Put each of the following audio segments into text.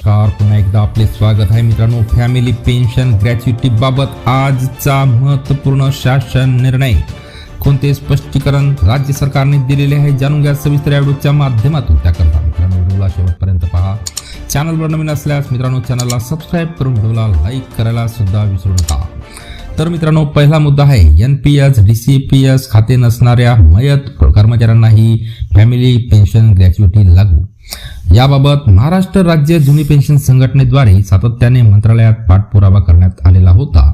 नमस्कार पुन्हा एकदा आपले स्वागत आहे मित्रांनो. फॅमिली पेन्शन ग्रॅच्युटी बाबत आजचा महत्त्वपूर्ण शासन निर्णय. कोणते स्पष्टीकरण राज्य सरकारने दिलेले आहे जाणून घ्या सविस्तर व्हिडिओच्या माध्यमातून. त्याकरता मित्रांनो व्हिडिओला शेवटपर्यंत पहा. चॅनलवर नवीन असल्यास मित्रांनो चॅनलला सबस्क्राईब करून व्हिडिओला लाईक करायला सुद्धा विसरू नका. तर मित्रांनो पहिला मुद्दा आहे N P S D C P S खाते नसणाऱ्या मयत कर्मचाऱ्यांनाही फॅमिली पेन्शन ग्रॅच्युटी लागू. याबाबत महाराष्ट्र राज्य जुनी पेन्शन संघटनेद्वारे सातत्याने मंत्रालयात पाठपुरावा करण्यात आलेला होता.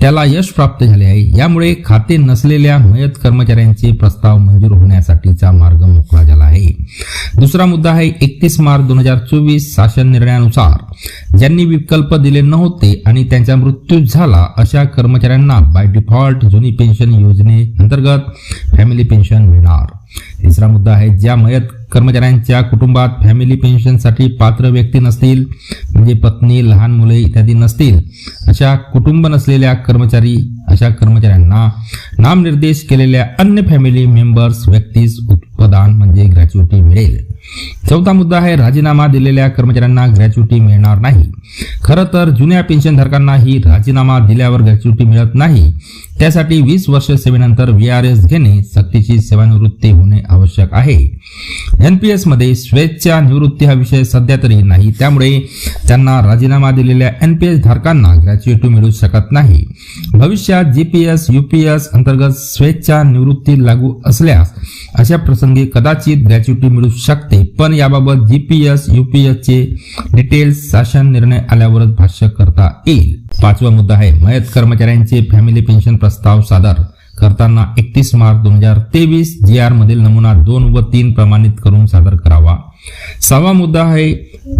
त्याला यश प्राप्त झाले आहे. यामुळे खाते नसलेल्या मयत कर्मचाऱ्यांचे प्रस्ताव मंजूर होण्यासाठीचा मार्ग मोकळा झाला आहे. दुसरा मुद्दा आहे एकतीस मार्च दोन हजार चोवीस शासन निर्णयानुसार ज्यांनी विकल्प दिले नव्हते आणि त्यांचा मृत्यू झाला अशा कर्मचाऱ्यांना बाय डिफॉल्ट जुनी पेन्शन योजनेअंतर्गत फॅमिली पेन्शन मिळणार. तिसरा मुद्दा आहे ज्या मयत कर्मचाऱ्यांच्या कुटुंबात फॅमिली पेन्शनसाठी पात्र व्यक्ती नसतील म्हणजे पत्नी लहान मुले इत्यादी नसतील अशा कुटुंब नसलेल्या कर्मचारी अशा कर्मचाऱ्यांना नामनिर्देश केलेल्या अन्य फॅमिली मेंबर्स व्यक्तीस उत्पादन म्हणजे ग्रॅच्युटी मिळेल. चौथा मुद्दा आहे राजीनामा दिलेल्या कर्मचाऱ्यांना ग्रॅच्युटी मिळणार नाही. खरं तर जुन्या पेन्शनधारकांनाही राजीनामा दिल्यावर ग्रॅच्युटी मिळत नाही. त्यासाठी वीस वर्ष सेवेनंतर व्ही आर एस घेणे सक्तीची सेवानिवृत्ती होणे आवश्यक आहे. एन पी एसमध्ये स्वेच्छा निवृत्ती हा विषय सध्या तरी नाही. त्यामुळे त्यांना राजीनामा दिलेल्या एन पी एस धारकांना ग्रॅच्युटी मिळू शकत नाही. भविष्यात G P S U P S अंतर्गत स्वेच्छा निवृत्ती लागू असल्यास अशा प्रसंगी कदाचित ग्रॅच्युटी मिळू शकते. पण याबाबत G P S U P एसचे डिटेल्स शासन निर्णय आल्यावरच भाष्य करता येईल. पाचवा मुद्दा आहे मयत कर्मचाऱ्यांचे फॅमिली पेन्शन प्रस्ताव सादर करताना एकतीस मार्च दोन हजार तेवीस जी आर मधील नमुना दोन व तीन प्रमाणित करून सादर करावा. सहावा मुद्दा आहे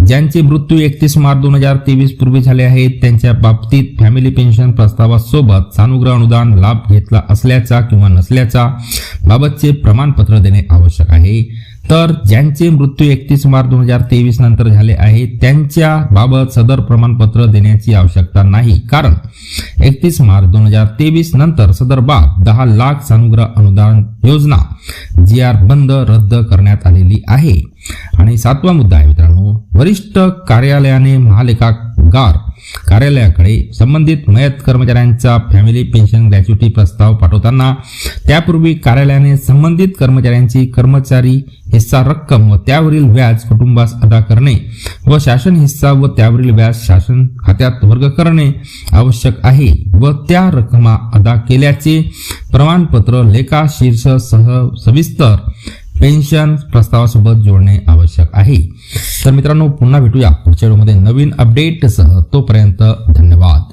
ज्यांचे मृत्यू एकतीस मार्च दोन हजार तेवीस पूर्वी झाले आहेत त्यांच्या बाबतीत फॅमिली पेन्शन प्रस्तावासोबत सानुग्रह अनुदान लाभ घेतला असल्याचा किंवा नसल्याचा बाबतचे प्रमाणपत्र देणे आवश्यक आहे. तर ज्यांचे मृत्यू एकतीस मार्च दोन हजार तेवीस नंतर झाले आहे त्यांच्या बाबत सदर प्रमाणपत्र देण्याची आवश्यकता नाही. कारण एकतीस मार्च दोन हजार तेवीस नंतर सदर बाब दहा लाख सानुग्रह अनुदान योजना जी आर बंद रद्द करण्यात आलेली आहे. आणि सातवा मुद्दा आहे मित्रांनो वरिष्ठ कार्यालयाने महालेखागार कार्यालयाकडे संबंधित मयत कर्मचाऱ्यांचा फॅमिली पेन्शन ग्रॅच्युटी प्रस्ताव पाठवताना त्यापूर्वी कार्यालयाने संबंधित कर्मचाऱ्यांची कर्मचारी हिस्सा रक्कम व त्यावरील व्याज कुटुंबास अदा करणे व शासन हिस्सा व त्यावरील व्याज शासन खात्यात वर्ग करणे आवश्यक आहे व त्या रक्कमा अदा केल्याचे प्रमाणपत्र लेखा शीर्ष सह सविस्तर पेन्शन प्रस्तावासोबत जोडणे आवश्यक आहे. तर मित्रांनो पुन्हा भेटूया पुढच्या व्हिडिओमध्ये नवीन अपडेटसह तोपर्यंत धन्यवाद.